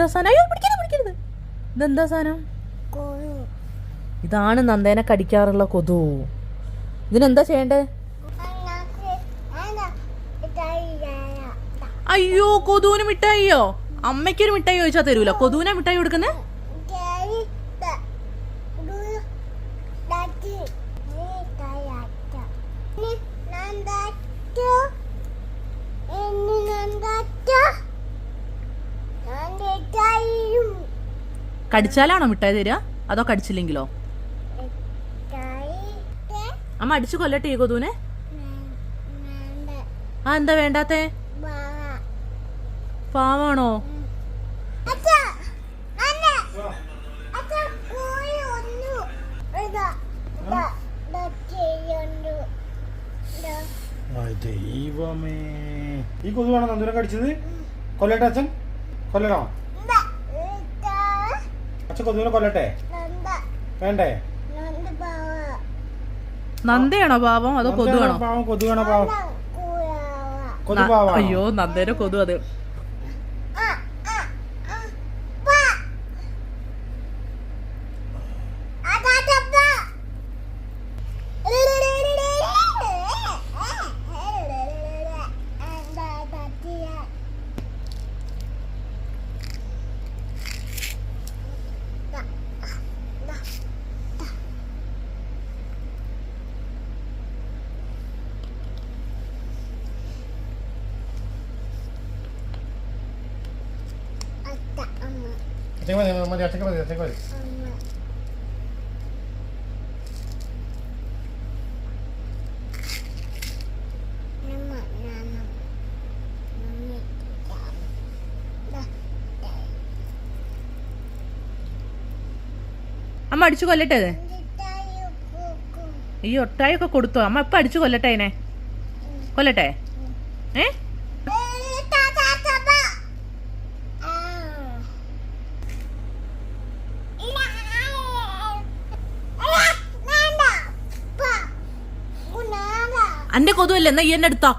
ഇതെന്താ സാധനം? അയ്യോ പിടിക്കരുത് പിടിക്കരുത്. ഇതെന്താ സാധനം? ഇതാണ് നന്ദേനെ കടിക്കാറുള്ള കൊതു. ഇതിനെന്താ ചെയ്യണ്ടേ? അയ്യോ കൊതുവിന് മിഠായിയോ? അമ്മയ്ക്കൊരു മിഠായി ചോദിച്ചാ തരൂല. കൊതുവിനെ മിഠായി കൊടുക്കുന്നേ? കടിച്ചാലാണോ മിഠായി തരിക? അതോ കടിച്ചില്ലെങ്കിലോ? അമ്മ അടിച്ചു കൊല്ലട്ടെ ഈ കൊതുവിനെ? ആ എന്താ വേണ്ടാത്തേ? പാവാണോ? ദൈവമേ. ഈ കൊതുവാണോ നന്ദുരം കടിച്ചത്? കൊല്ലട്ടെ അച്ഛൻ? കൊല്ലണോ? അച്ഛൻ കൊതുകിനെ കൊല്ലട്ടെ? വേണ്ടേ? നന്ദയാണോ പാവം? അതോ കൊതുവാണോ? പാവം? കൊതുവാണോ പാവം? കൊതുപാവ അയ്യോ നന്ദേനെ കൊതു അത്. അച്ഛൻ മതി മതി അച്ഛൻ മതി അച്ഛൻ മതി അമ്മ അടിച്ചു കൊല്ലട്ടെ അത് ഈ ഒട്ടായൊക്കെ കൊടുത്തോ? അമ്മ ഇപ്പൊ അടിച്ചു കൊല്ലട്ടെ അതിനെ കൊല്ലട്ടെ? ഏ? അന്റെ കൊതുവല്ല? എന്നാ ഈ എന്നെ എടുത്തോ.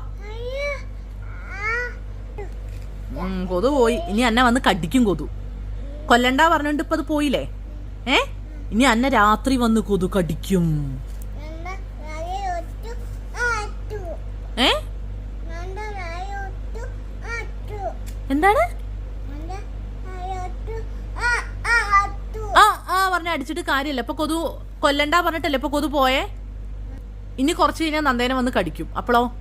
കൊതു പോയി. ഇനി അന്നെ വന്ന് കടിക്കും കൊതു. കൊല്ലണ്ട പറഞ്ഞോണ്ട് ഇപ്പൊ അത് പോയില്ലേ? ഏ? ഇനി അന്നെ രാത്രി വന്ന് കൊതു കടിക്കും. ഏ? എന്താണ്? ആ ആ പറഞ്ഞ അടിച്ചിട്ട് കാര്യമില്ല ഇപ്പൊ കൊതു കൊല്ലണ്ട പറഞ്ഞിട്ടല്ലേ ഇപ്പൊ കൊതു പോയേ? ഇനി കുറച്ച് കഴിഞ്ഞാൽ നന്ദേനെ വന്ന് കടിക്കും. അപ്പോളോ?